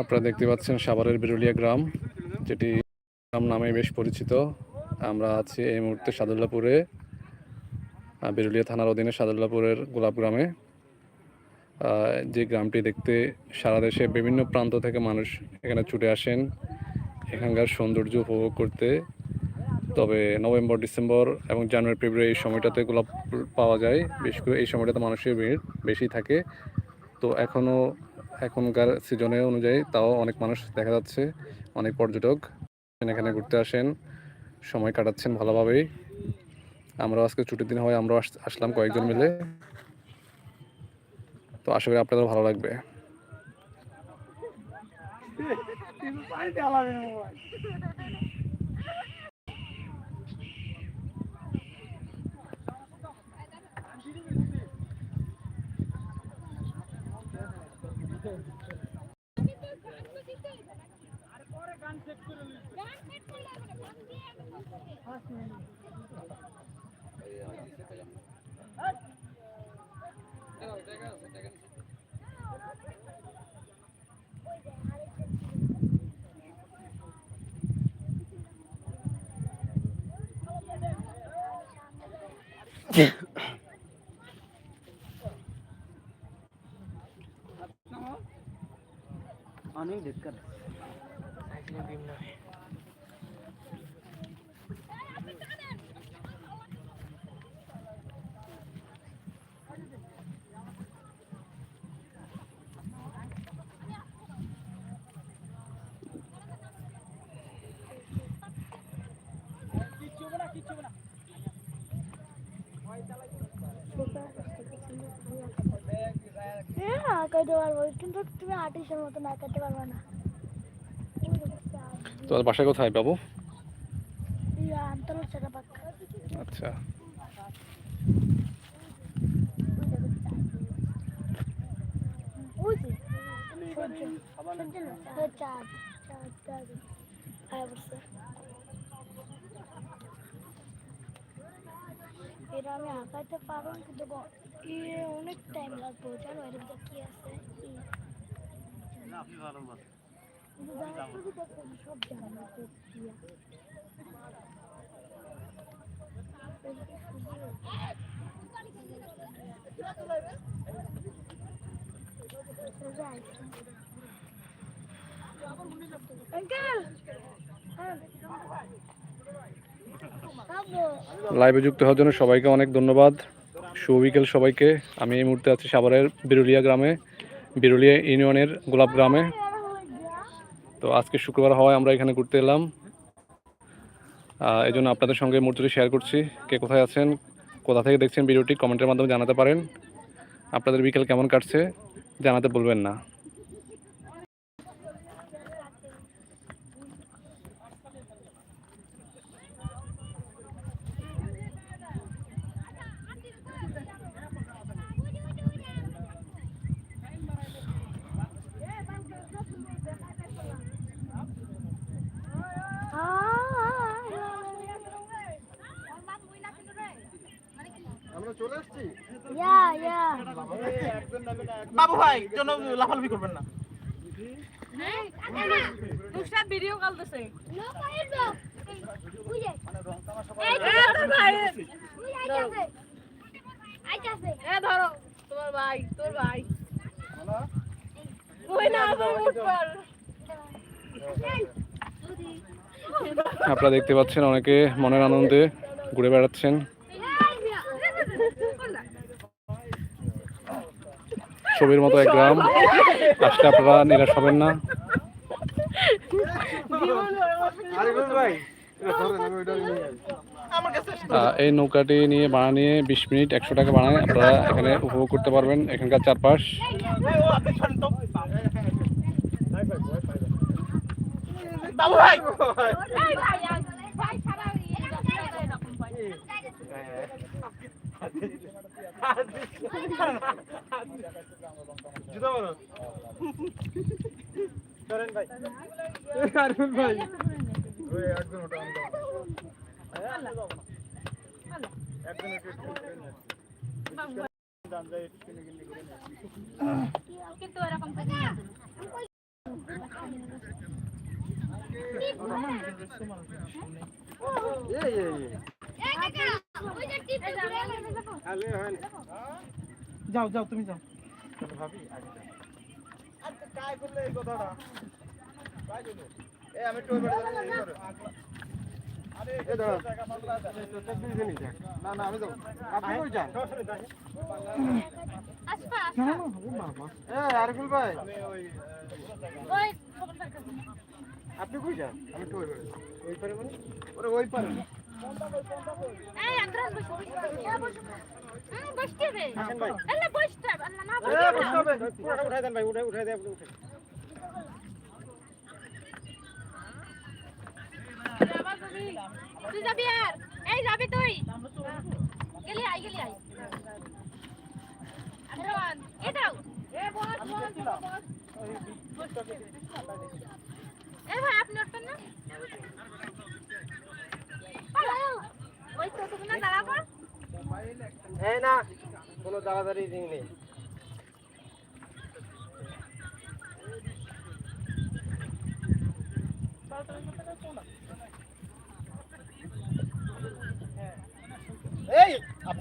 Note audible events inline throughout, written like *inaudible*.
আপনারা দেখতে পাচ্ছেন সাভারের বিরুলিয়া গ্রাম, যেটি গ্রাম নামে বেশ পরিচিত। আমরা আছি এই মুহূর্তে সাদুল্লাপুরে বিরুলিয়া থানার অধীনে সাদুল্লাপুরের গোলাপ গ্রামে। যে গ্রামটি দেখতে সারা দেশে বিভিন্ন প্রান্ত থেকে মানুষ এখানে ছুটে আসেন। এখানকার সৌন্দর্য উপভোগ করতে তবে নভেম্বর, ডিসেম্বর এবং জানুয়ারি, ফেব্রুয়ারি এই সময়টাতে গোলাপ পাওয়া যায়। বিশেষ করে এই সময়টাতে মানুষের ভিড় বেশি থাকে। তো এখনও এখনকার সিজনে অনুযায়ী তাও অনেক মানুষ দেখা যাচ্ছে, অনেক পর্যটক এখানে ঘুরতে আসেন, সময় কাটাচ্ছেন ভালোভাবেই। আমরা আজকে ছুটির দিন হয় আমরা আসলাম কয়েকজন মিলে। তো আশা করি আপনাদের ভালো লাগবে। *laughs* অনেক দিক্কত হ্যাঁ আঁকাইতে পারব। কিন্তু তুমি আর্টিস্টের মতন আঁকাতে পারবে না। তোমার বাসা কোথায় বাবু? আচ্ছা। না। এটা আমি আঁকাইতে পারব কিন্তু অনেক টাইম লাগবে জানো এর ভিতরে কি আছে? সব জানো লাইভে যুক্ত হওয়ার জন্য সবাইকে অনেক ধন্যবাদ। শুভ বিকেল সবাইকে। আমি এই মুহূর্তে আছি সাভারের বিরুলিয়া গ্রামে, বিরুলিয়া ইউনিয়নের গোলাপ গ্রামে। তো আজকে শুক্রবার হওয়ায় আমরা এখানে ঘুরতে এলাম। এই জন্য আপনাদের সঙ্গে মুহূর্তটি শেয়ার করছি। কে কোথায় আছেন, কোথা থেকে দেখছেন ভিডিওটি কমেন্টের মাধ্যমে জানাতে পারেন। আপনাদের বিকেল কেমন কাটছে, জানাতে বলবেন না। বাবু ভাই জন্য লাফালাফি করবেন না। ভিডিও কল দিছে নো পাইবো ওই যে এ তোর ভাই ওই আইতাছে আইতাছে এ ধরো তোমার ভাই তোর ভাই। ওই না আমার মুখ পর আপনারা দেখতে পাচ্ছেন অনেকে মনের আনন্দে ঘুরে বেড়াচ্ছেন। ছবির মতো এক গ্রাম। আসলে আপনারা নিরাশ হবেন না। এই নৌকাটি নিয়ে ভাড়া নিয়ে বিশ মিনিট, একশো টাকা বানায় আপনারা এখানে উপভোগ করতে পারবেন এখানকার চারপাশ। এরকম জুতো বলো করেন ভাই আরে ভাই ওই একদম ওটা কিন্তু এরকম তো নেই। এই কাকা, ওই যে টিপ ঘুরে গেছে দেখো। যাও যাও তুমি যাও। ভাবি এই কথাটা? এই আমি। আরে না না আমি আপনি কই যান? আসবা, আসবা। এ আরিফুল ভাই। ওই আপনি কই যান? আমি একটু ওই পারে ওই পারে মানে? ওই পারে। তুই যাবি আর? এই যাবি তুই। গেলি আই গেলি আই আগ্রান, এ ভাই আপনি উঠবেন না?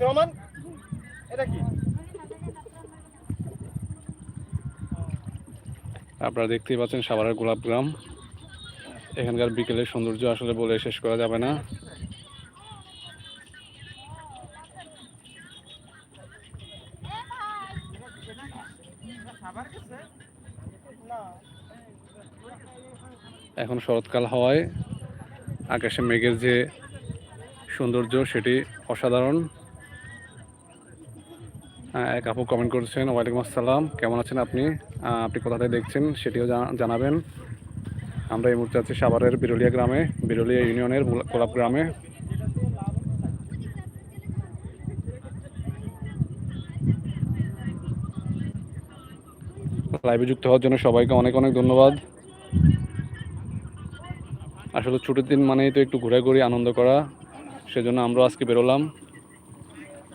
রহমান এটা কি? আপনারা দেখতেই পাচ্ছেন সাভারের গোলাপ গ্রাম। এখানকার বিকেলের সৌন্দর্য আসলে বলে শেষ করা যাবে না। এখন শরৎকাল হওয়ায় আকাশে মেঘের যে সৌন্দর্য, সেটি অসাধারণ। এক আপু কমেন্ট করছেন, ওয়ালাইকুম আসসালাম, কেমন আছেন আপনি? আপনি কোথা থেকে দেখছেন সেটিও জানা- জানাবেন। আমরা এই মুহূর্তে আছি সাভারের বিরলিয়া গ্রামে, বিরলিয়া ইউনিয়নের গোলা- গোলাপ গ্রামে। লাইভে যুক্ত হওয়ার জন্য সবাইকে অনেক অনেক ধন্যবাদ। আসলে ছুটির দিন মানেই তো একটু ঘোরাঘুরি, আনন্দ করা। সেজন্য আমরা আজকে বেরোলাম।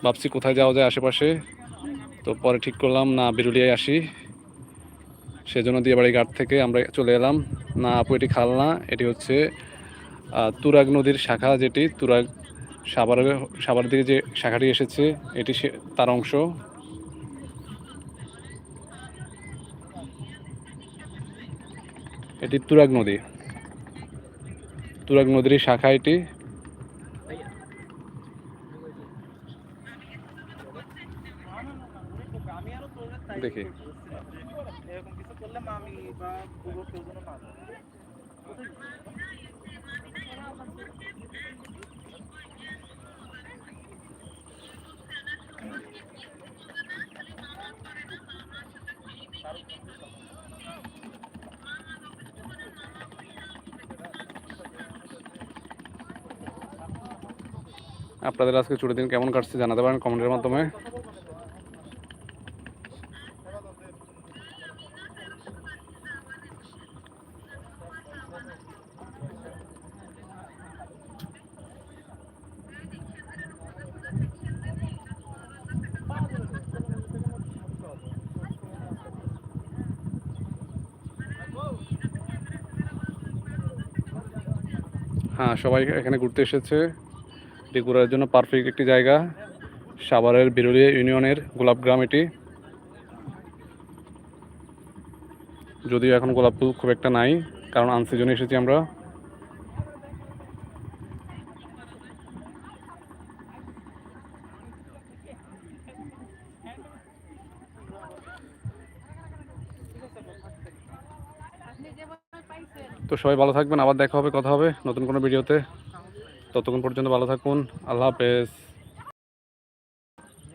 ভাবছি কোথায় যাওয়া যায় আশেপাশে। তো পরে ঠিক করলাম, না বিরুলিয়ায় আসি। সেজন্য দিয়াবাড়ি ঘাট থেকে আমরা চলে এলাম। না, আপু, এটি খাল না এটি হচ্ছে তুরাগ নদীর শাখা যেটি। তুরাগ সাভার সাভার দিকে যে শাখাটি এসেছে, এটি তার অংশ। এটি তুরাগ নদী। তুরাগ নদীর শাখা এটি। দেখি। এরকম কিছু করলে মা আমি বা পুরো কেউ যেন না যায়। আপনাদের আজকে ছুটির দিন কেমন কাটছে জানাতে পারেন কমেন্টের মাধ্যমে। হ্যাঁ সবাই এখানে ঘুরতে এসেছে। এটি ঘোরার জন্য পারফেক্ট একটি জায়গা। সাভারের বিরুলিয়া ইউনিয়নের গোলাপগ্রাম এটি। যদিও এখন গোলাপ ফুল খুব একটা নাই, কারণ আনসিজনে এসেছি আমরা। তো সবাই ভালো থাকবেন, আবার দেখা হবে, কথা হবে নতুন কোনো ভিডিওতে। ততক্ষণ পর্যন্ত ভালো থাকুন। আল্লাহ হাফেজ।